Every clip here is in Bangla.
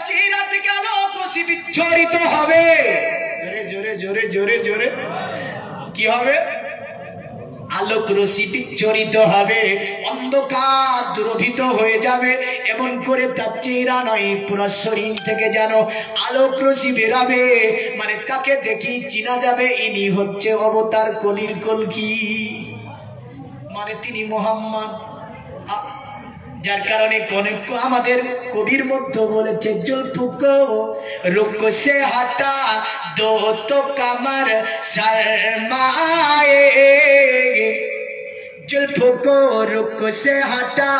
ময়না থেকে আলো রশ্মি বিচ্ছরিত হবে। জোরে জোরে জোরে জোরে জোরে। কি হবে? আলোক রশি বিচ্ছরিত হবে, অন্ধকার দুরভিত হয়ে যাবে। এমন করে তার চেহারা নয়, পুরো শরীর থেকে যেন আলোক রশি বেরাবে। মানে তাকে দেখি চিনা যাবে, ইনি হচ্ছে অবতার কলির কলকি। মানে তিনি মোহাম্মদ যার কারণে কোন আমাদের কবির মধ্যে বলেছে জুলফুক রুক সে হাটা দো তো কামার শর্মায়ে जुल्फों को रुक से हटा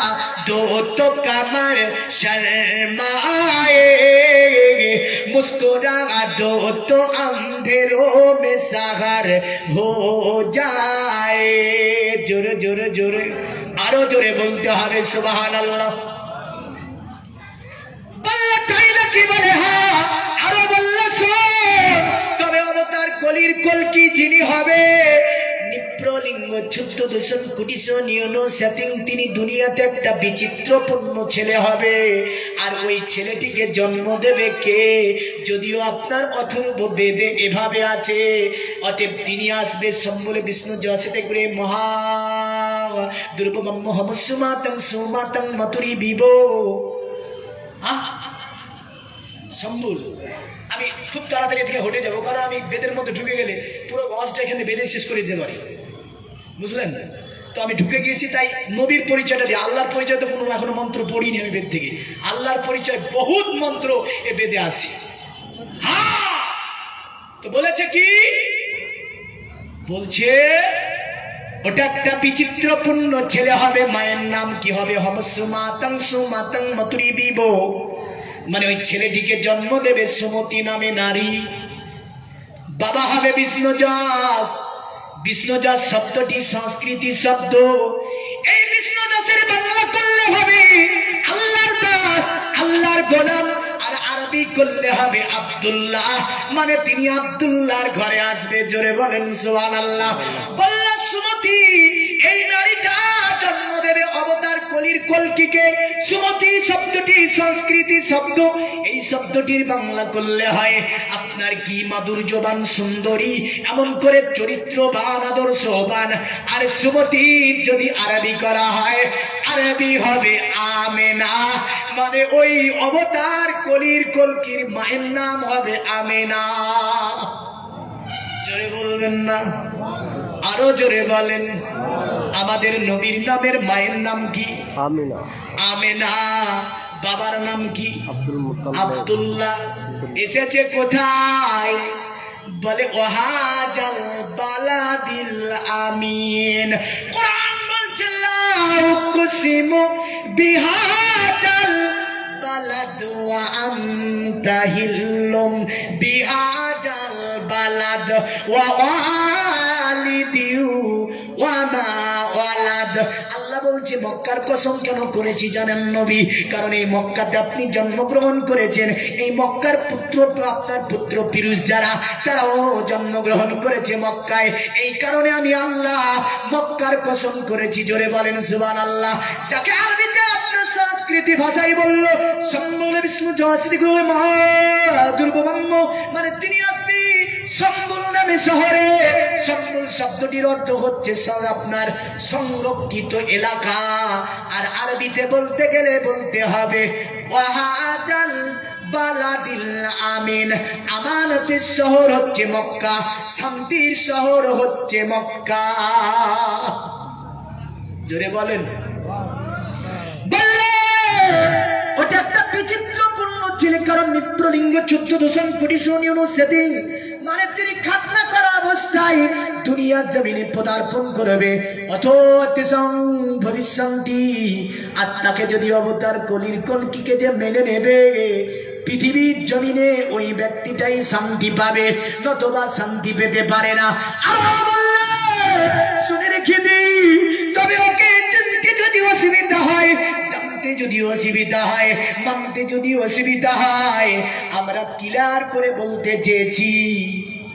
दो तो कमर शर्माए मुस्कुरा दो तो अंधेरों में सहर हो जाए जोरे जोरे जोरे আরও জোরে বলতে হবে সুবাহান আল্লাহ নাকি বলে আরও তবে অবতার কলির যিনি হবে? দুনিয়াতে একটা ছেলে হবে। আর ওই ছেলেটিকে জন্ম দেবে কে? যদিও আপনার এভাবে আছে। অতএব তিনি আসবে, সম্বলে বিষ্ণু জসিতে করে মহা দুর্গম মোহাম্মদ সুমাতং বিব সম্বুল আমি খুব তাড়াতাড়ি থেকে হটে যাব কারণ আমি বেদের মধ্যে ঢুকে গেলে পুরো এখানে বেদে শেষ করে দিতে পারি বুঝলেন তো আমি ঢুকে গিয়েছি তাই নবীর পরিচয়টা দিই আল্লাহর পরিচয় তো কোনো এখনও মন্ত্র পড়িনি আমি বেদ থেকে আল্লাহর পরিচয় বহুত মন্ত্র এ বেদে আছে তো বলেছে কি বলছে ওটা একটা বিচিত্রপূর্ণ ছেলে হবে, মায়ের নাম কি হবে? হমসুমাতং সুমাতং মতুরি বিব মানে ওই ছেলেটিকে জন্ম দেবে সুমতি নামে নারী। বাবা হবে বিষ্ণু যশ বিষ্ণু যশ শব্দটি সংস্কৃতি শব্দ। এই বিষ্ণু যশের বাংলা করলে হবে আল্লাহর দাস, আল্লাহর গোলাম। আরবি করলে হবে আব্দুল্লাহ। মানে তিনি আব্দুল্লাহর ঘরে আসবে, জোরে বলেন সুহান আল্লাহ বললা সুমতি, এই নারীটা দেবে অবতার কলির কলকিকে। সুমতি, শব্দটি সংস্কৃতি শব্দ। এই শব্দটির বাংলা করলে হয়, আপনার কি মাধুর্যবান সুন্দরী, এমন করে চরিত্রবান, আদর্শবান। আর সুমতি, যদি আরবি করা হয় আরবি হবে আমেনা। মানে ওই অবতার কলির কলকির মায়ের নাম হবে আমেনা। জোরে বলবেন না? আরও জোরে বলেন। আমাদের নবীর নামের মায়ের নাম কি? আমিনা। আমেনা। বাবার নাম কি? আব্দুল্লাহ। এসেছে কোথায়? বলে ওহাজাল বালাদিল আমিন। কোরআন উকসিমু বিহাজাল বালাদ আনতা হিল্লুম বিহাজাল বালাদ বলছে মক্কার কসম কেন করেছি জানেন নবী? কারণ এই মক্কাতে আপনি জন্মগ্রহণ করেছেন। এই মক্কার পুত্র আপনার পুত্র পিরুষ যারা, তারাও জন্মগ্রহণ করেছে মক্কায়। এই কারণে আমি আল্লাহ মক্কার কসম করেছি। জোরে বলেন সুবান আল্লাহ যাকে আরবিতে আপনার সংস্কৃতি ভাষাই বলল সম্বল বিষ্ণু জয়শ্রী গ্রহ মহা দুর্গমান্য। মানে তিনি আসবি সম্বল নামে শহরে। সম্বল শব্দটির অর্থ হচ্ছে আপনার সংরক্ষিত এলাকা। আর আরবিতে বলতে গেলে বলতে হবে, ওয়াহাজাল বালাদিল আমিন। আমানতের শহর হচ্ছে মক্কা, শান্তির শহর হচ্ছে মক্কা। জোরে বলেন। ওটা একটা বিচিত্রপূর্ণ ছিল কারণ নিপ্রলিঙ্গ চোদ্দ দশম কোটি অনুচ্ছেদে তিনি খাতনা করা অবস্থায় দুনিয়ার জমিনে পদার্পণ করবে অথম ভবিষ্যন্তি আত্মাকে যদি অবতার কলির কলকিকে যে মেনে নেবে, পৃথিবীর জমিনে ওই ব্যক্তিটাই শান্তি পাবে, নতবা শান্তি পেতে পারে না। শুনে রেখে দিই তবে ওকে চিনতে যদি অসুবিধা হয়, জানতে যদি অসুবিধা হয়, মানতে যদি অসুবিধা হয়, আমরা ক্লিয়ার করে বলতে চেয়েছি।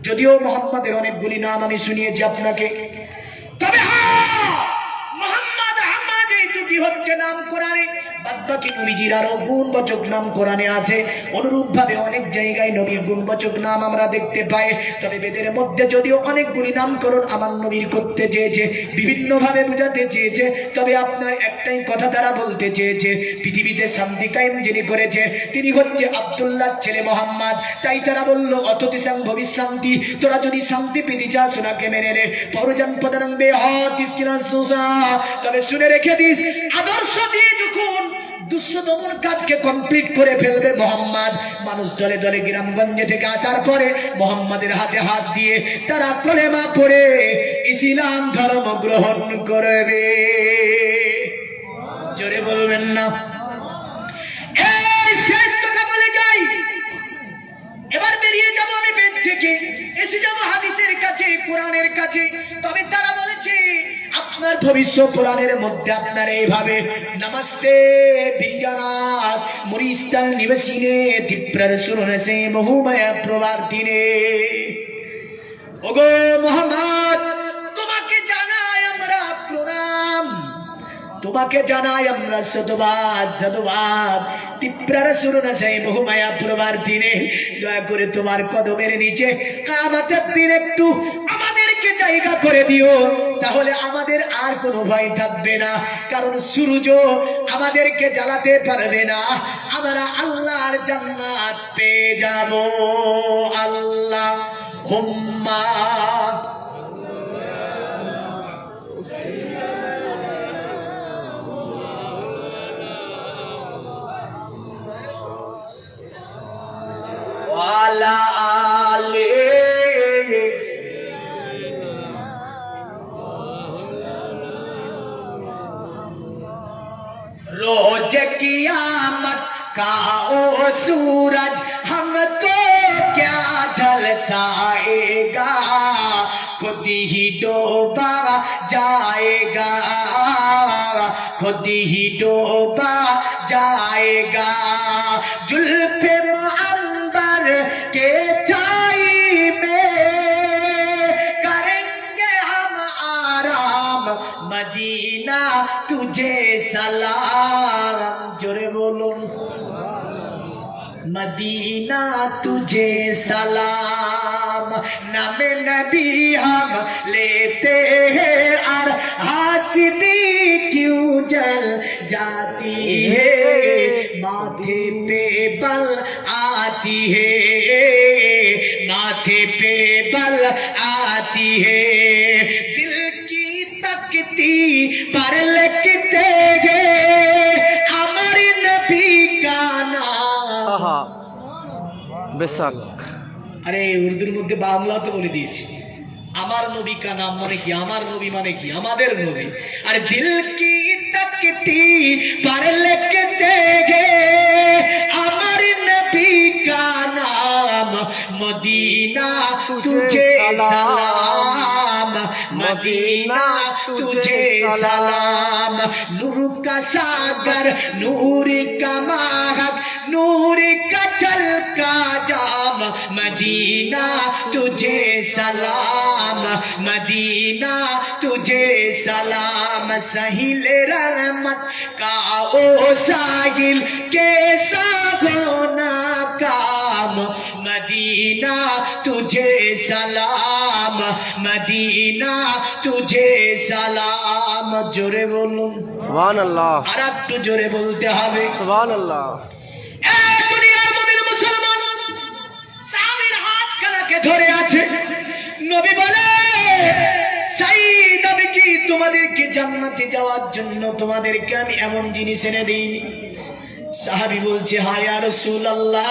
যদিও মোহাম্মদের অনেকগুলি নাম আমি শুনিয়েছি আপনাকে। তবে হ্যাঁ, মোহাম্মদ আহমদ এই দুটি হচ্ছে নাম কোরআনে বাদবাকি নবীজির আরও গুণবাচক নাম কোরআনে আছে। অনুরূপ ভাবে অনেক জায়গায় নবীর গুণবাচক নাম আমরা দেখতে পাই। তবে বেদের মধ্যে যদিও অনেকগুলি নামকরণ আমার নবীর করতে চেয়েছে বিভিন্ন ভাবে বুঝাতে চেয়েছে, তবে আপনার একটাই কথা তারা বলতে চেয়েছে, পৃথিবীতে শান্তি কায়েম যিনি করেছে, তিনি হচ্ছে আব্দুল্লাহ ছেলে মোহাম্মদ। তাই তারা বলল অততিসাং ভবিষ্যান্তি তোরা যদি শান্তি পেতে চাস ওনাকে মেনে নে। পরজন পদানং বেহত ইসকিলান সুসা। তবে শুনে রেখে দিস, আদর্শ দিয়ে যখন দমন কাজকে কমপ্লিট করে ফেলবে মোহাম্মদ। মানুষ দলে দলে গ্রামগঞ্জে থেকে আসার পরে মোহাম্মদের হাতে হাত দিয়ে তারা কলেমা পড়ে ইসলাম ধর্ম গ্রহণ করবে। জোরে বলবেন না। শেষ কথা বলে যাই। এবার বেরিয়ে যাব আমি বেদ থেকে। এসে যাব হাদিসের কাছে, কোরআনের কাছে। তবে তারা বলেছে আপনার ভবিষ্যৎ পুরাণের মধ্যে আপনার এইভাবে, নমস্তে বিজানাত মুরিস্তাল নিবাসিনে তীব্রার বহুমায়া প্রবার্তিনে ওগো তোমাকে জানাই আমরা প্রণাম। তোমাকে জানাই আমরা শতবাদ শতবাদ তীব্রার বহুমায়া প্রবার দিনে দয়া করে তোমার কদমের নিচে কামাতের দিন একটু আমাদেরকে জায়গা করে দিও। তাহলে আমাদের আর কোনো ভয় থাকবে না। কারণ সূর্য আমাদেরকে জ্বালাতে পারবে না। আমরা আল্লাহর জান্নাত পেয়ে যাব। আল্লাহ, হুম্মা। আলে रोज कियामत का ओ सूरज हमको क्या झलसाएगा खुद ही डूबा जाएगा खुद ही डूबा जाएगा जुल्फे तुझे सलाम। नम नबी हम लेते हैं और हासिदी क्यों जल जाती है? माथे पे बल आती है। বেসাক। আরে, উর্দুর মধ্যে বলে দিয়েছি। আমার নবী কা নাম মানে কি? আমার নবী মানে কি? আমাদের নবী। আর দিল কি লেকে আমার নবী কা নাম? মদিনা তুঝে সালাম। মদিনা তুঝে সালাম। নূর কা সাগর, নূর কা মাহক নূর কা का जाम मदीना तुझे सलाम मदीना तुझे सलाम सहिल रहमत का ओ साहिल कैसा होना काम मदीना तुझे सलाम मदीना तुझे सलाम জোরে বলুন সুবহান আল্লাহ আর একটু জোরে বলতে হবে সুবহান ধরে আছে। নবী বলে, সাইদ, আমি কি তোমাদেরকে জান্নাতে যাওয়ার জন্য তোমাদেরকে আমি এমন জিনিস এনে দিইনি? সাহাবি বলছে, হায় আর আল্লাহ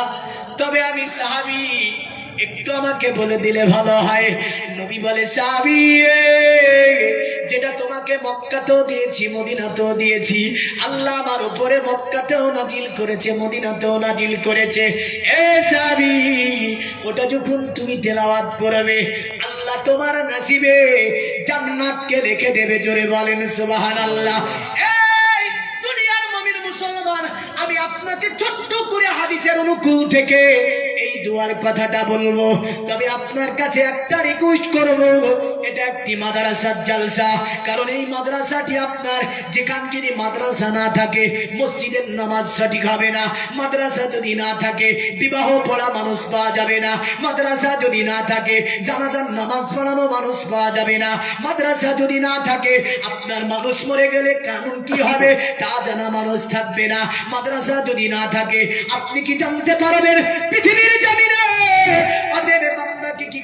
তবে আমি সাহাবি একটু আমাকে বলে দিলে ভালো হয়। নবী বলে, সাবি যেটা তোমাকে মক্কাতেও দিয়েছি, মদিনাতেও দিয়েছি, আল্লাহ আমার উপরে মক্কাতেও নাজিল করেছে, মদিনাতেও নাজিল করেছে। এ সাবি, ওটা যখন তুমি তেলাওয়াত করবে, আল্লাহ তোমার নাসিবে জান্নাতকে রেখে দেবে, জোরে বলেন, সুবহানাল্লাহ। এই দুনিয়ার মুসলমান, আমি আপনাকে ছোট্ট করে হাদিসের অনুকূল থেকে দুয়ার কথাটা বলব। তবে আপনার কাছে একটা রিকোয়েস্ট করব। এটা একটি মাদ্রাসার জালসা। কারণ এই মাদ্রাসাটি আপনার যেখান যদি মাদ্রাসা না থাকে, মসজিদের নামাজ সঠিক হবে না। মাদ্রাসা যদি না থাকে, বিবাহ পড়া মানুষ পাওয়া যাবে না। মাদ্রাসা যদি না থাকে নামাজ পড়ানো মানুষ পাওয়া যাবে না। মাদ্রাসা যদি না থাকে, আপনার মানুষ মরে গেলে কানুন কি হবে তা জানা মানুষ থাকবে না। মাদ্রাসা যদি না থাকে, আপনি কি জানতে পারবেন? পৃথিবীর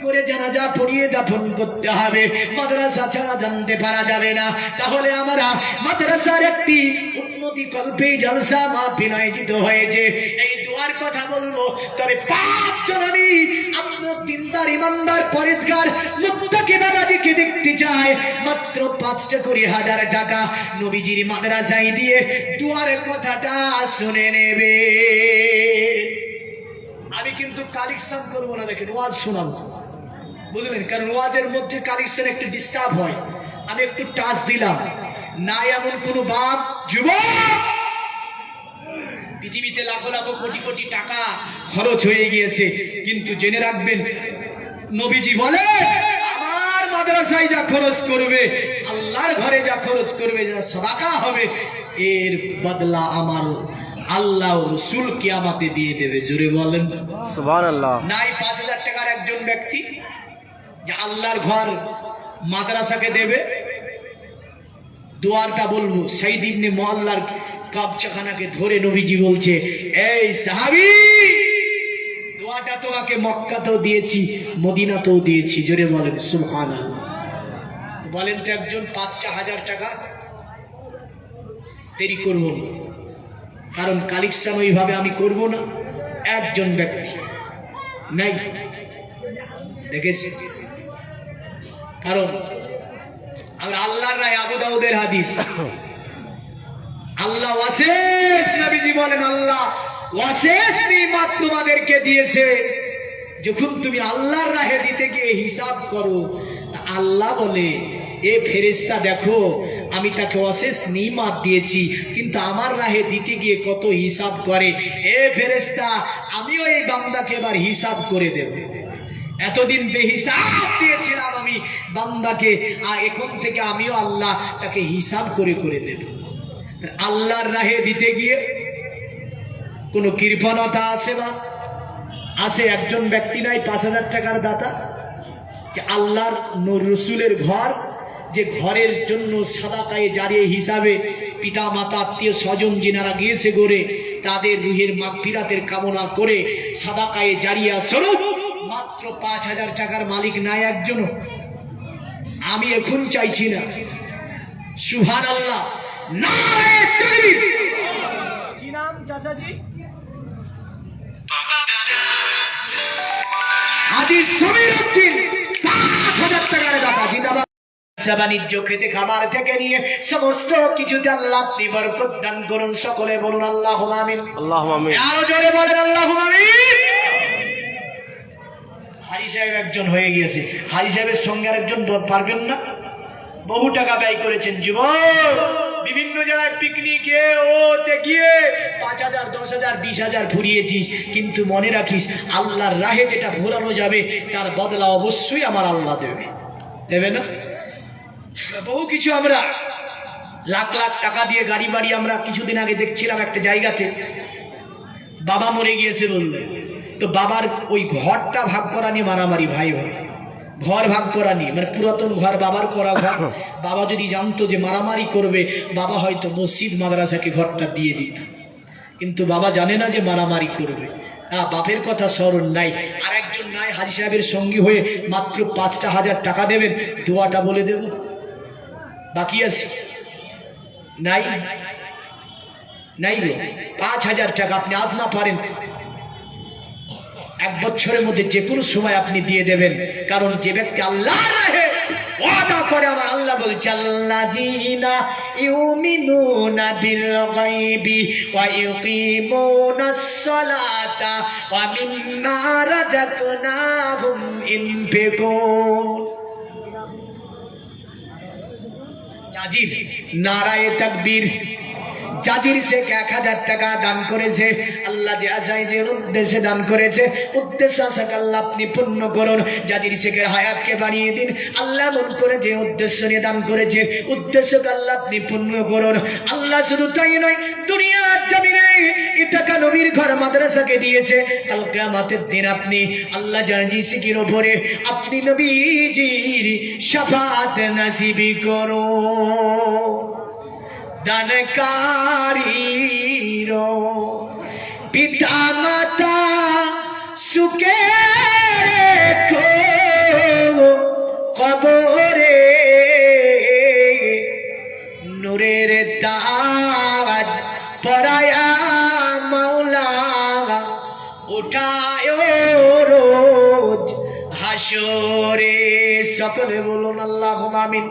করে জানাজা পড়িয়ে দাফন করতে হবে। মাদ্রাসা ছাড়া জানতে পারা যাবে না। তাহলে আমরা মাদ্রাসার একটি উন্নতি কল্পে জলসা মাহফিল আয়োজিত হয়েছে। এই দোয়ার কথা বলব। তবে পাঁচ জননী আপনার ইমানদার দেখতে মাত্র পাঁচটা কুড়ি হাজার টাকা নবীজির মাদ্রাসায় দিয়ে দুয়ারের কথাটা শুনে নেবে। আমি কিন্তু কালেকশন করব না, দেখেন, ওয়াজ শোনাবো। বুঝলেন কারণ ওয়াজের মধ্যে কালেকশন একটু ডিস্টার্ব হয়। আমি একটু টাচ দিলাম। না এমন কোনো বাপ যুবক! পৃথিবীতে লাখো লাখো কোটি কোটি টাকা খরচ হয়ে গিয়েছে কিন্তু জেনে রাখবেন নবীজি বলে আমার মাদ্রাসায় যা খরচ করবে আল্লাহর ঘরে যা খরচ করবে যা সাদাকা হবে এর বদলা আমার আল্লাহ রসুল কিয়ামাতে দিয়ে দেবে। জোরে বলেন। নাই পাঁচ হাজার টাকার একজন ব্যক্তি যে আল্লাহর ঘর মাদ্রাসাকে দেবে, দুয়ারটা বলব সেই দিনে মহল্লার কাবচাখানাকে ধরে নবীজি বলছে, এই সাহাবি, দোয়াটা তোমাকে মক্কাতেও দিয়েছি, মদিনাতেও দিয়েছি। জোরে বলেন সুহান বলেন তো একজন, পাঁচটা হাজার টাকা দেরি করব না। কারণ কালেকশন ওইভাবে আমি করব না, একজন ব্যক্তি। নাই। দেখেছি? কারণ, আমরা আল্লাহর রায় আবু দাউদের হাদিস। আল্লাহ ওয়াসেস নবীজি বলেন, আল্লাহ ওয়াসেস নিমাত তোমাদেরকে দিয়েছে। যখন তুমি আল্লাহর রাহে দিতে গিয়ে হিসাব করো আল্লাহ বলে, এ ফেরেস্তা দেখো, আমি তাকে অশেষ নিমাত দিয়েছি, কিন্তু আমার রাহে দিতে গিয়ে কত হিসাব করে। এ ফেরেস্তা আমিও এই বান্দাকে এবার হিসাব করে দেব। এতদিন বেহিসাব দিয়েছিলাম আমি বান্দাকে আর এখন থেকে আমিও আল্লাহ তাকে হিসাব করে করে দেব। আল্লাহর রাহে দিতে গিয়ে কোনো কৃপণতা আছে না আছে একজন ব্যক্তি নাই, পাঁচ হাজার টাকার দাতা, যে আল্লাহর রসুলের ঘর, যে ঘরের জন্য সাদাকায়ে জারিয়ে হিসাবে পিতা মাতা আত্মীয় স্বজন যিনারা গিয়েছে গড়ে তাদের রুহের মাগফিরাতের কামনা করে সাদাকায়ে জারিয়া স্বরূপ মাত্র পাঁচ হাজার টাকার মালিক নাই একজনও। আমি এখন চাইছি না। সুহান আল্লাহ কি নাম চাচাজি? হাজি সমীর উদ্দিন পাঁচ হাজার টাকার দাতা জিন্দাবাদ। ব্যবসা বাণিজ্য খেতে খাবার থেকে নিয়ে সমস্ত কিছুতে আল্লাহ আপনি বরকত দান করুন। সকলে বলুন আল্লাহ আমিন। আল্লাহ আমিন। আরও জোরে বলেন আল্লাহ আমিন। হাজি সাহেব একজন হয়ে গিয়েছে। হাজি সাহেবের সঙ্গে আরেকজন পারবেন না? বহু টাকা ব্যয় করেছেন জীবন বিভিন্ন জায়গায় পিকনিকে ওতে গিয়ে পাঁচ হাজার, দশ হাজার, বিশ হাজার ফুরিয়েছিস কিন্তু মনে রাখিস, আল্লাহর রাহে যেটা ভোলানো যাবে, তার বদলা অবশ্যই আমার আল্লাহ দেবে। দেবে না? বহু কিছু আমরা, লাখ লাখ টাকা দিয়ে গাড়ি বাড়ি আমরা কিছুদিন আগে দেখছিলাম একটা জায়গাতে। বাবা মরে গিয়েছে বললে। তো বাবার ওই ঘরটা ভাগ করা নিয়ে মারামারি ভাই ভাই ঘর ভাগ করা নিয়ে মানে পুরাতন ঘর বাবার করা ঘর। বাবা যদি জানতো যে মারামারি করবে বাবা হয়তো মসজিদ মাদ্রাসাকে ঘরটা দিয়ে দিত। কিন্তু বাবা জানে না যে মারামারি করবে। হ্যাঁ বাপের কথা স্মরণ নাই। আর একজন নাই হাজি সাহেবের সঙ্গী হয়ে মাত্র পাঁচটা হাজার টাকা দেবেন দোয়াটা বলে দেব। বাকি আছে? নাই? নাই গো। পাঁচ হাজার টাকা আপনি আজ না পারেন। এক বছরের মধ্যে যে কোনো সময় আপনি দিয়ে দেবেন। কারণ যে ব্যক্তি আল্লাহ রাহে ওয়াদা করে, আমার আল্লাহ বলছে, আল্লাযীনা ইউমিনুনা বিল গায়বি ওয়া ইউকিমুনাস সালাতা ওয়া মিম্মা রাযাকনাহুম ইনফিকুন। নারায়ে তাকবীর। জাজির শেখ এক হাজার টাকা দান করেছে। আল্লাহ যে আশায় যে উদ্দেশ্যে দান করেছে, উদ্দেশ্য আশাকে আল্লাহ আপনি পূর্ণ করুন। জাজির শেখের হায়াতকে বাড়িয়ে দিন। আল্লাহ মন করে যে উদ্দেশ্য নিয়ে দান করেছে উদ্দেশ্যকে আল্লাহ আপনি পূর্ণ করুন। আল্লাহ শুধু তাই নয়, দুনিয়ার জমিনে টাকা নবীর ঘর মাদ্রাসাকে দিয়েছে। কাল কিয়ামতের দিন আপনি আল্লাহ জানি শিখির ওপরে আপনি নবীজির শাফাত নাসিবি করুন। দানকারীর পিতা মাতা সুখে কবরে নূরের তাজ পরায়া মাওলা, উঠায় রোজ হাসরে সকলে বলুন আল্লাহ আমিন।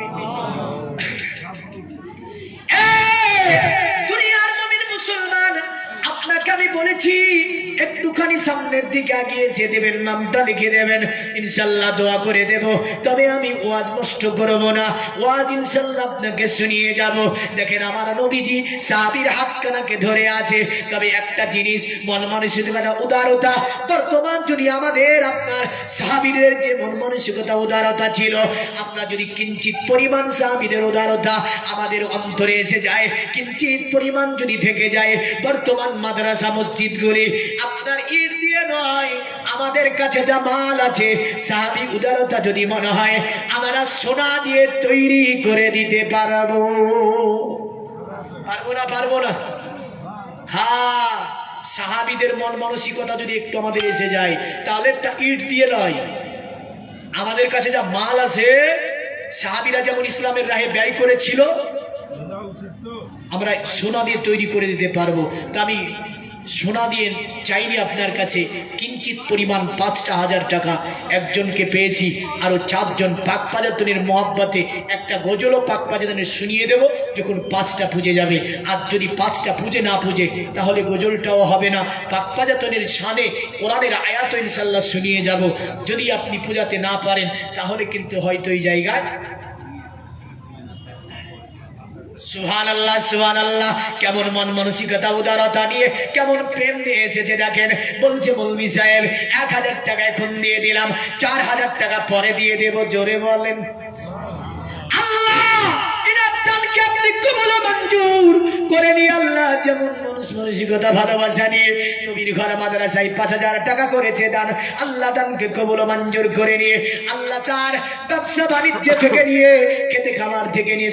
আমি বলেছি একটুখানি সামনের দিকে আগিয়ে এসে দেবেন, নামটা লিখে দেবেন। ইনশাল্লাহ দোয়া করে দেব। তবে আমি ওয়াজ নষ্ট করব না। ওয়াজ ইনশাল্লাহ আপনাকে শুনিয়ে যাব। দেখেন আমার নবীজি সাহাবীর হাত কানাকে ধরে আছে। তবে একটা জিনিস, মন মানসিকতা উদারতা। বর্তমান যদি আমাদের, আপনার সাহাবীদের যে মন মানসিকতা উদারতা ছিল আপনার যদি কিঞ্চিত পরিমাণ সাহাবীদের উদারতা আমাদের অন্তরে এসে যায়, কিঞ্চিত পরিমাণ যদি থেকে যায়, বর্তমান মাদ্রাসা মসজিদগুলি আপনার ইট দিয়ে নয়, আমাদের কাছে যা মাল আছে সাহাবি উদারতা যদি মনে হয়, আমরা সোনা দিয়ে তৈরি করে দিতে পারব। পারব না পারব না। হ্যাঁ সাহাবিদের মন মানসিকতা যদি একটু আমাদের এসে যায়, তাহলে একটা ইট দিয়ে নয়। আমাদের কাছে যা মাল আছে, সাহাবিরা যেমন ইসলামের রাহে ব্যয় করেছিল, আমরা সোনা দিয়ে তৈরি করে দিতে পারব। তা আমি সোনা দিয়ে চাইনি আপনার কাছে কিঞ্চিত পরিমাণ পাঁচটা হাজার টাকা একজনকে পেয়েছি, আরও চারজন পাক পাজাতনের মহাব্বাতে একটা গজলও পাক পাজাতনের শুনিয়ে দেব যখন পাঁচটা পুজে যাবে। আর যদি পাঁচটা পুজে না পুজে, তাহলে গজলটাও হবে না। পাক পাজাতনের সানে কোরআনের আয়াত ইনশাল্লাহ শুনিয়ে যাব। যদি আপনি পূজাতে না পারেন, তাহলে কিন্তু হয়তো এই জায়গায় সুহান আল্লাহ সুহান আল্লাহ কেমন মন মানসিকতা, উদারতা নিয়ে, কেমন প্রেম নিয়ে এসেছে দেখেন। বলছে মৌলভী সাহেব, এক হাজার টাকা এখন দিয়ে দিলাম, চার হাজার টাকা পরে দিয়ে দেব, জোরে বলেন।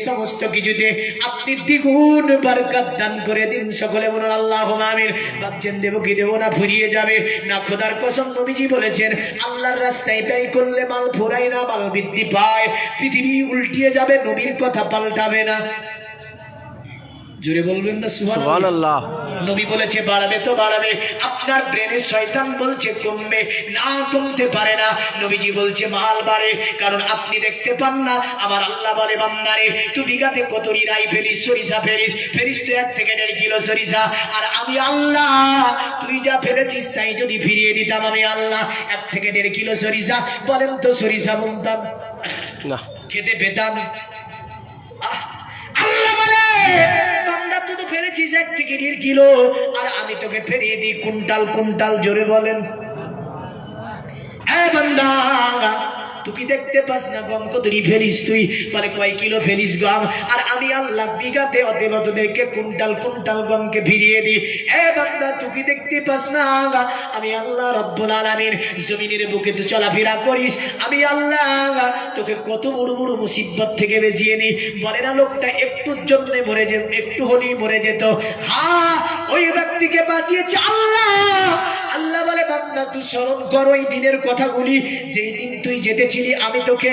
সমস্ত কিছুতে আপনি দ্বিগুণ বরকত দান করে দিন সকলে বলুন আল্লাহ আমিন। ভাবছেন দেবো কি দেবো না, ফুরিয়ে যাবে। না, খোদার কসম নবীজি বলেছেন, আল্লাহর রাস্তায় ব্যয় করলে মাল ফুরায় না, মাল বৃদ্ধি পায়। পৃথিবী উল্টিয়ে যাবে, নবীর কথা পাল্টাবে না। জোরে বলবেন না সুবহানাল্লাহ। সুবহানাল্লাহ। নবী বলেছে বাড়াবে তো বাড়াবে। আপনার ব্রেনে শয়তান বলছে কমবে না কমতে পারে না। নবীজি বলছে মাল বাড়ে কারণ আপনি দেখতে পান না। আমার আল্লাহ বলে বান্দারে তুই বিঘাতে কত রাই ফেলিস সরিষা ফেলিস। ফেলিস তো এক থেকে দেড় কিলো সরিষা। আর আমি আল্লাহ তুই যা ফেলেছিস তাই যদি ফিরিয়ে দিতাম আমি আল্লাহ। এক থেকে দেড় কিলো সরিষা বলেন তো সরিষা বলতাম না। খেতে পেতাম। তুই এক দেড় কিলো। আর আমি তোকে ফেরিয়ে দিই কুইন্টাল কুইন্টাল জোরে বলেন। বান্দা, তুই কি দেখতে পাস না গম? কতরি ফেলিস তুই? মানে কয় কিলো ফেলিস গম? আর আমি আল্লাহ বিঘাতে অতএব তোদেরকে কুইন্টাল গমকে ফিরিয়ে দিই। এ বান্দা, তুই কি দেখতে পাস না? আমি আল্লাহ রব্বুল আলামিন জমিনের বুকে তুই চলাফেরা করিস। আমি আল্লাহ তোকে কত বড় বড় মুসিবত থেকে বেজিয়ে নি। বলে লোকটা একটুর জন্য মরে যে একটু হলেই মরে যেত। হা, ওই ব্যক্তিকে বাঁচিয়েছে আল্লাহ। আল্লাহ বলে, বান্দা, তুই স্মরণ কর ওই দিনের কথাগুলি। যেই দিন তুই যেতেছিলি, আমি তোকে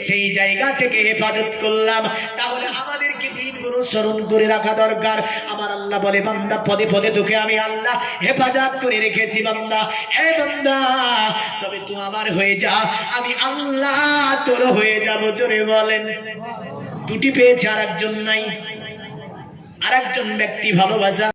সেই জায়গা থেকে হেফাজত করলাম। তাহলে আমাদেরকে দিনগুলো স্মরণ করে রাখা দরকার। আল্লাহ বলে, বান্দা, পদে পদে তোকে আমি আল্লাহ হেফাজত করে রেখেছি, বান্দা। হে বান্দা, তবে তুই আমার হয়ে যা, আমি আল্লাহ তোর হয়ে যাব, জোরে বলেন। দুটি পেয়েছে আর একজন নাই আর একজন ব্যক্তি ভালোবাসা